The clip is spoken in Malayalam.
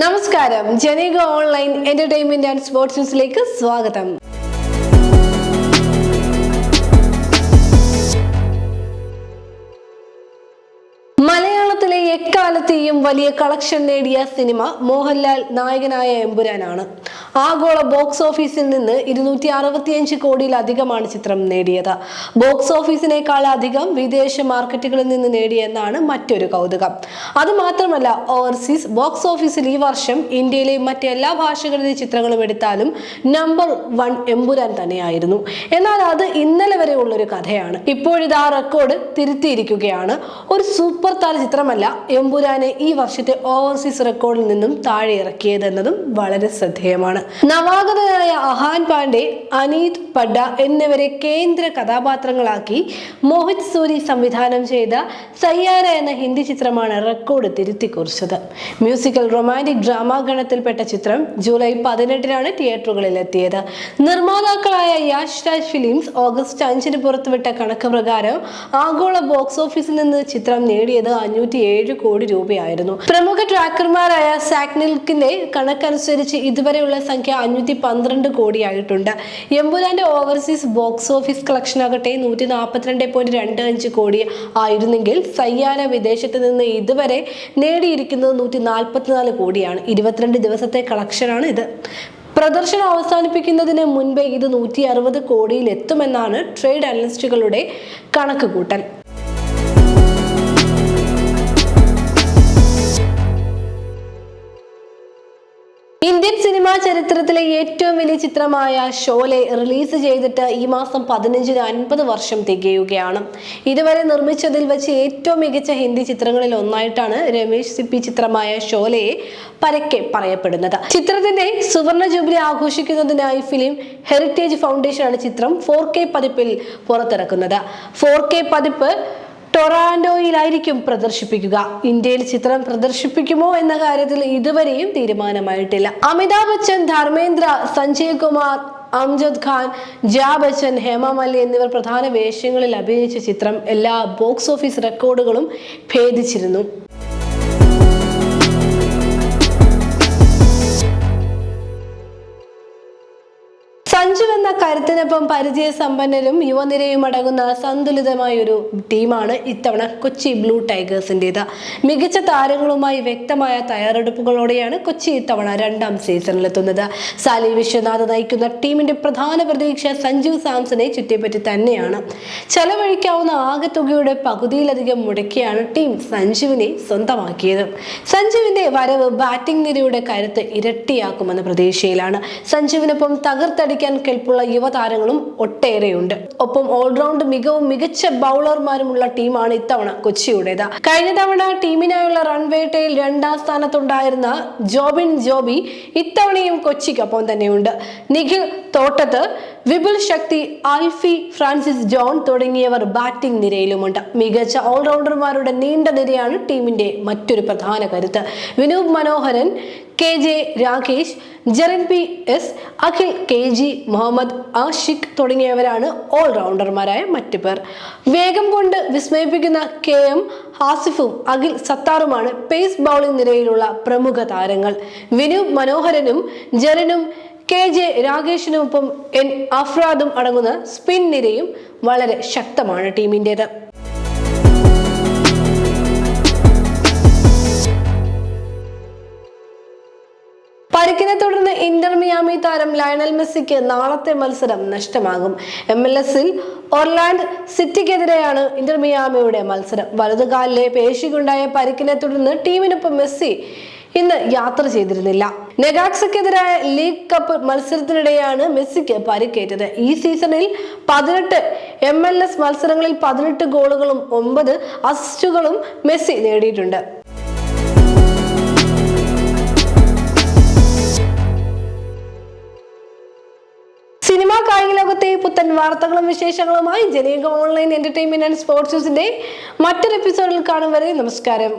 നമസ്കാരം. Janika online entertainment and sports ന്യൂസിലേക്ക് സ്വാഗതം. മലയാളത്തിലെ എക്കാലത്തെയും വലിയ കളക്ഷൻ നേടിയ സിനിമ മോഹൻലാൽ നായകനായ എമ്പുരാനാണ്. ആഗോള ബോക്സ് ഓഫീസിൽ നിന്ന് ഇരുന്നൂറ്റി അറുപത്തിയഞ്ച് കോടിയിലധികമാണ് ചിത്രം നേടിയത്. ബോക്സ് ഓഫീസിനേക്കാൾ അധികം വിദേശ മാർക്കറ്റുകളിൽ നിന്ന് നേടിയെന്നാണ് മറ്റൊരു കൗതുകം. അതുമാത്രമല്ല ഓവർസീസ് ബോക്സ് ഓഫീസിൽ ഈ വർഷം ഇന്ത്യയിലെ മറ്റെല്ലാ ഭാഷകളിലെ ചിത്രങ്ങളും എടുത്താലും നമ്പർ വൺ എമ്പുരാൻ തന്നെയായിരുന്നു. എന്നാൽ അത് ഇന്നലെ വരെ ഉള്ളൊരു കഥയാണ്. ഇപ്പോഴിത് ആ റെക്കോർഡ് തിരുത്തിയിരിക്കുകയാണ്. ഒരു സൂപ്പർ താര ചിത്രമല്ല എമ്പുരാനെ ഈ വർഷത്തെ ഓവർസീസ് റെക്കോർഡിൽ നിന്നും താഴെ ഇറക്കിയതെന്നതും വളരെ ശ്രദ്ധേയമാണ്. നവാഗതനായ അഹാൻ പാണ്ഡെ അനീത് പഡ്ഡ എന്നിവരെ കേന്ദ്ര കഥാപാത്രങ്ങളാക്കി മോഹിത് സൂരി സംവിധാനം ചെയ്ത സയ്യാര എന്ന ഹിന്ദി ചിത്രമാണ് റെക്കോർഡ് തിരുത്തി കുറിച്ചത് മ്യൂസിക്കൽ റൊമാന്റിക് ഡ്രാമ ഗണത്തിൽപ്പെട്ട ചിത്രം ജൂലൈ പതിനെട്ടിനാണ് തിയേറ്ററുകളിൽ എത്തിയത് നിർമ്മാതാക്കളായ യാഷ് രാജ് ഫിലിംസ് ഓഗസ്റ്റ് അഞ്ചിന് പുറത്തുവിട്ട കണക്ക് പ്രകാരം ആഗോള ബോക്സ് ഓഫീസിൽ നിന്ന് ചിത്രം നേടിയത് അഞ്ഞൂറ്റി ഏഴ് കോടി രൂപയായിരുന്നു. പ്രമുഖ ട്രാക്കർമാരായ സാക്നിൽക്കിന്റെ കണക്കനുസരിച്ച് ഇതുവരെയുള്ള സംഖ്യ അഞ്ഞൂറ്റി പന്ത്രണ്ട് കോടിയായിട്ടുണ്ട്. എമ്പുരാന്റെ ഓവർസീസ് ബോക്സ് ഓഫീസ് കളക്ഷൻ ആകട്ടെ നൂറ്റി നാൽപ്പത്തിരണ്ട് പോയിന്റ് രണ്ട് അഞ്ച് കോടി ആയിരുന്നെങ്കിൽ സയ്യാന വിദേശത്ത് നിന്ന് ഇതുവരെ നേടിയിരിക്കുന്നത് നൂറ്റി നാൽപ്പത്തിനാല് കോടിയാണ്. ഇരുപത്തിരണ്ട് ദിവസത്തെ കളക്ഷനാണ് ഇത്. പ്രദർശനം അവസാനിപ്പിക്കുന്നതിന് മുൻപേ ഇത് നൂറ്റി അറുപത് കോടിയിൽ എത്തുമെന്നാണ് ട്രേഡ് അനലിസ്റ്റുകളുടെ കണക്ക് കൂട്ടൽ. ഇന്ത്യൻ ചരിത്രത്തിലെ ഏറ്റവും വലിയ ചിത്രമായ ഷോലെ റിലീസ് ചെയ്തിട്ട് ഈ മാസം പതിനഞ്ചിന് അൻപത് വർഷം തികയുകയാണ്. ഇതുവരെ നിർമ്മിച്ചതിൽ വെച്ച് ഏറ്റവും മികച്ച ഹിന്ദി ചിത്രങ്ങളിൽ ഒന്നായിട്ടാണ് രമേശ് സിപ്പി ചിത്രമായ ഷോലയെ പരക്കെ പറയപ്പെടുന്നത്. ചിത്രത്തിന്റെ സുവർണ ജൂബിലി ആഘോഷിക്കുന്നതിനായി ഫിലിം ഹെറിറ്റേജ് ഫൗണ്ടേഷനാണ് ചിത്രം ഫോർ കെ പതിപ്പിൽ പുറത്തിറക്കുന്നത്. ഫോർ കെ പതിപ്പ് ടൊറാൻഡോയിലായിരിക്കും പ്രദർശിപ്പിക്കുക. ഇന്ത്യയിൽ ചിത്രം പ്രദർശിപ്പിക്കുമോ എന്ന കാര്യത്തിൽ ഇതുവരെയും തീരുമാനമായിട്ടില്ല. അമിതാഭ് ബച്ചൻ ധർമ്മേന്ദ്ര സഞ്ജയ് കുമാർ അംജദ് ഖാൻ ജാ ബച്ചൻ ഹേമ മല്ലി എന്നിവർ പ്രധാന വേഷങ്ങളിൽ അഭിനയിച്ച ചിത്രം എല്ലാ ബോക്സ് ഓഫീസ് റെക്കോർഡുകളും ഭേദിച്ചിരുന്നു. സഞ്ജു എന്ന കരുത്തിനൊപ്പം പരിചയസമ്പന്നരും യുവനിരയും അടങ്ങുന്ന സന്തുലിതമായ ഒരു ടീമാണ് ഇത്തവണ കൊച്ചി ബ്ലൂ ടൈഗേഴ്സിന്റെത് മികച്ച താരങ്ങളുമായി വ്യക്തമായ തയ്യാറെടുപ്പുകളോടെയാണ് കൊച്ചി ഇത്തവണ രണ്ടാം സീസണിലെത്തുന്നത്. സാലി വിശ്വനാഥ് നയിക്കുന്ന ടീമിന്റെ പ്രധാന പ്രതീക്ഷ സഞ്ജു സാംസനെ ചുറ്റിപ്പറ്റി തന്നെയാണ്. ചെലവഴിക്കാവുന്ന ആകെ തുകയുടെ പകുതിയിലധികം മുടക്കിയാണ് ടീം സഞ്ജുവിനെ സ്വന്തമാക്കിയത്. സഞ്ജുവിന്റെ വരവ് ബാറ്റിംഗ് നിരയുടെ കരുത്ത് ഇരട്ടിയാക്കുമെന്ന പ്രതീക്ഷയിലാണ്. സഞ്ജുവിനൊപ്പം തകർത്തടിക്കാൻ കെൽപ്പുള്ള യുവതാരങ്ങളും ഒട്ടേറെയുണ്ട്. ഒപ്പം ഓൾറൗണ്ട് മികവും മികച്ച ബൗളർമാരുമുള്ള ടീമാണ് ഇത്തവണ കൊച്ചിയുടേത്. കഴിഞ്ഞ തവണ ടീമിനായുള്ള റൺവേട്ടയിൽ രണ്ടാം സ്ഥാനത്തുണ്ടായിരുന്ന ജോബിൻ ജോബി ഇത്തവണയും കൊച്ചിക്കൊപ്പം തന്നെയുണ്ട്. നിഖിൽ തോട്ടത്ത് വിപുൽ ശക്തി ആൽഫി ഫ്രാൻസിസ് ജോൺ തുടങ്ങിയവർ ബാറ്റിംഗ് നിരയിലുമുണ്ട്. മികച്ച ഓൾറൗണ്ടർമാരുടെ നീണ്ട നിരയാണ് ടീമിന്റെ മറ്റൊരു പ്രധാന കരുത്ത്. Vinod Manoharan K J Rakesh Jerin P S Akhil K G Muhammad Ashiq തുടങ്ങിയവരാണ് ഓൾറൗണ്ടർമാരായ മറ്റു പേർ. വേഗം കൊണ്ട് വിസ്മയിപ്പിക്കുന്ന കെ എം ഹാസിഫും അഖിൽ സത്താറുമാണ് പേസ് ബൗളിംഗ് നിരയിലുള്ള പ്രമുഖ താരങ്ങൾ. വിനു മനോഹരനും ജെറിനും കെ ജെ രാകേഷിനൊപ്പം എൻ അഫ്രാദും അടങ്ങുന്ന സ്പിൻ നിരയും വളരെ ശക്തമാണ് ടീമിന്റേത് മിയാമി താരം ലയണൽ മെസ്സിക്ക് നാളത്തെ മത്സരം നഷ്ടമാകും. എം എൽ എസിൽ ഒർലാൻഡ് സിറ്റിക്കെതിരെയാണ് ഇന്റർ മിയാമിയുടെ മത്സരം. വലതുകാലിലെ പേശിക്കുണ്ടായ പരിക്കിനെ തുടർന്ന് ടീമിനൊപ്പം മെസ്സി ഇന്ന് യാത്ര ചെയ്തിരുന്നില്ല. നെഗാക്സക്കെതിരായ ലീഗ് കപ്പ് മത്സരത്തിനിടെയാണ് മെസ്സിക്ക് പരിക്കേറ്റത്. ഈ സീസണിൽ പതിനെട്ട് എം എൽ എസ് മത്സരങ്ങളിൽ പതിനെട്ട് ഗോളുകളും ഒമ്പത് അസിസ്റ്റുകളും മെസ്സി നേടിയിട്ടുണ്ട്. പുത്തൻ വാർത്തകളും വിശേഷങ്ങളുമായി Janika online entertainment and sports ന്യൂസിന്റെ മറ്റൊരു എപ്പിസോഡിൽ കാണും വരെ നമസ്കാരം.